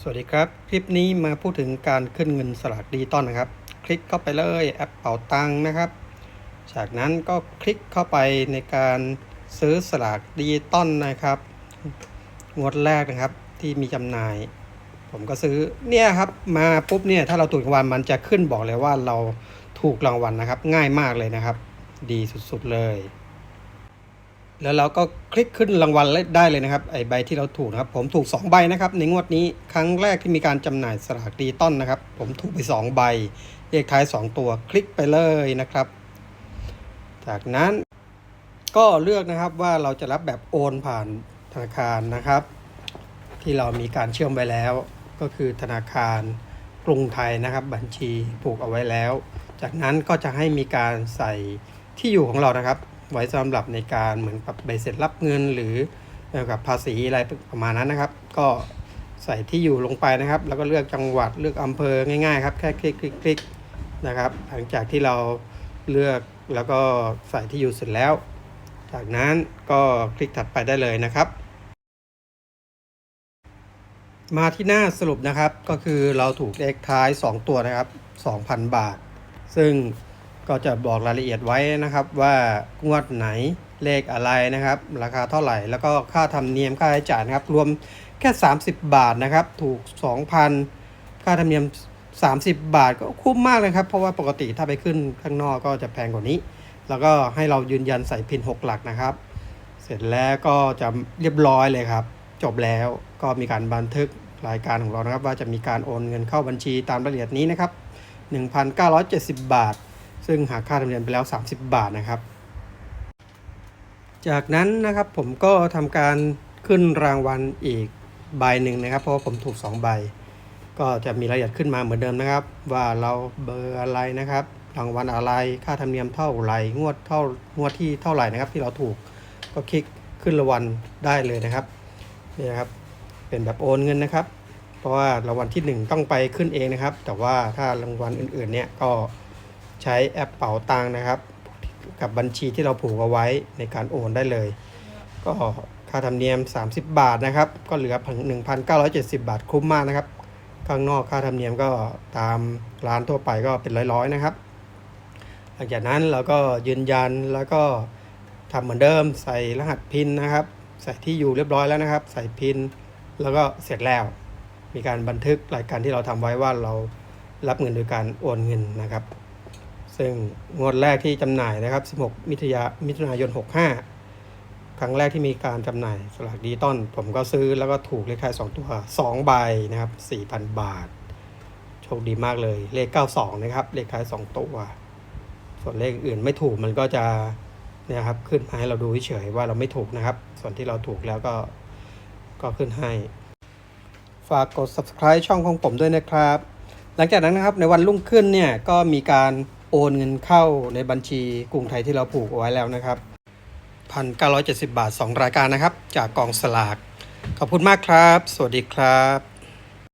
สวัสดีครับ คลิปนี้มาพูดถึงการขึ้นเงินสลากดิจิตอลนะครับ คลิกเข้าไปเลยแอปเป๋าตังนะครับ จากนั้นก็คลิกเข้าไปในการซื้อสลากดิจิตอลนะครับงวดแรกนะครับที่มีจำหน่าย ผมก็ซื้อเนี่ยครับมาปุ๊บเนี่ยถ้าเราถูกรางวัลมันจะขึ้นบอกเลยว่าเราถูกรางวัลนะครับ ง่ายมากเลยนะครับ ดีสุดๆเลย แล้วเราก็คลิกขึ้นรางวัลได้เลยนะครับไอใบที่เราถูกนะครับ ผมถูก 2 ใบนะครับ ในงวดนี้ครั้งแรกที่มีการจำหน่ายสลากดิจิตอลนะครับ ผมถูกไป 2 ใบเลขท้าย 2 ตัวคลิกไปเลยนะครับ จากนั้นก็เลือกนะครับว่าเราจะรับแบบโอนผ่านธนาคารนะครับ ที่เรามีการเชื่อมไว้แล้ว ก็คือธนาคารกรุงไทยนะครับ บัญชีผูกเอาไว้แล้ว จากนั้นก็จะให้มีการใส่ที่อยู่ของเรานะครับ ไว้สำหรับในการเหมือนกับใบเสร็จรับเงินหรือเกี่ยวกับภาษีอะไรประมาณนั้นนะครับ ก็ใส่ที่อยู่ลงไปนะครับ แล้วก็เลือกจังหวัดเลือกอำเภอง่ายๆครับแค่คลิกคลิกคลิกนะครับ หลังจากที่เราเลือกแล้วก็ใส่ที่อยู่เสร็จแล้ว จากนั้นก็คลิกถัดไปได้เลยนะครับ มาที่หน้าสรุปนะครับก็คือเราถูกเลขท้าย 2 ตัวนะครับ 2,000 บาท ซึ่ง ก็จะบอกรายละเอียดไว้นะครับว่างวดไหนเลขอะไรนะครับ ราคาเท่าไหร่ แล้วก็ค่าธรรมเนียมค่าใช้จ่ายนะครับ รวมแค่ 30 บาทนะครับ ถูก 2,000 ค่าธรรมเนียม 30 บาทก็คุ้มมากเลยครับ เพราะว่าปกติถ้าไปขึ้นข้างนอกก็จะแพงกว่านี้ แล้วก็ให้เรายืนยันใส่พิน 6 หลักนะครับ เสร็จแล้วก็จะเรียบร้อยเลยครับ จบแล้วก็มีการบันทึกรายการของเรานะครับ ว่าจะมีการโอนเงินเข้าบัญชีตามรายละเอียดนี้นะครับ 1,970 บาท ซึ่งหากค่าธรรมเนียมไปแล้ว 30 บาทนะครับ จากนั้นนะครับผมก็ทำการขึ้นรางวัลอีกใบหนึ่งนะครับ เพราะว่าผมถูก 2 ใบ ก็จะมีรายละเอียดขึ้นมาเหมือนเดิมนะครับ ว่าเราเบอร์อะไรนะครับ รางวัลอะไรค่าธรรมเนียมเท่าไหร่งวดเท่างวดที่เท่าไหร่นะครับ ที่เราถูกก็คลิกขึ้นรางวัลได้เลยนะครับนี่นะครับเป็นแบบโอนเงินนะครับ เพราะว่ารางวัลที่ 1 ต้องไปขึ้นเองนะครับ แต่ว่าถ้ารางวัลอื่นๆเนี่ยก็ ใช้แอปเป๋าตังนะครับ กับบัญชีที่เราผูกเอาไว้ในการโอนได้เลย ก็ค่าธรรมเนียม 30 บาทนะครับ ก็เหลือ 1,970 บาทคุ้มมากนะครับ ข้างนอกค่าธรรมเนียมก็ตามร้านทั่วไปก็เป็นร้อยๆนะครับ หลังจากนั้นเราก็ยืนยันแล้วก็ทำเหมือนเดิมใส่รหัสพินนะครับ ใส่ที่อยู่เรียบร้อยแล้วนะครับ ใส่พินแล้วก็เสร็จแล้ว มีการบันทึกรายการที่เราทำไว้ว่าเรารับเงินโดยการโอนเงินนะครับ ซึ่งงวดแรกที่จำหน่ายนะครับ 16 มิถุนายมิถุนายน 65 ครั้งแรกที่มีการจำหน่ายสลากดิจิตอลผมก็ซื้อแล้วก็ถูกเลขท้าย 2 ตัว 2 ใบนะครับ 4,000 บาท โชคดีมากเลย เลข 92 นะครับ เลขท้าย 2 ตัว ส่วนเลขอื่นไม่ถูกมันก็จะเนี่ยครับขึ้นมาให้เราดูเฉยว่าเราไม่ถูกนะครับ ส่วนที่เราถูกแล้วก็ก็ขึ้นให้ ฝากกด subscribe ช่องของผมด้วยนะครับ หลังจากนั้นนะครับในวันรุ่งขึ้นเนี่ยก็มีการ โอนเงินเข้าในบัญชีกรุงไทยที่เราผูกเอาไว้แล้วนะครับ1,970 บาท 2 รายการนะครับ จากกองสลาก ขอบคุณมากครับ สวัสดีครับ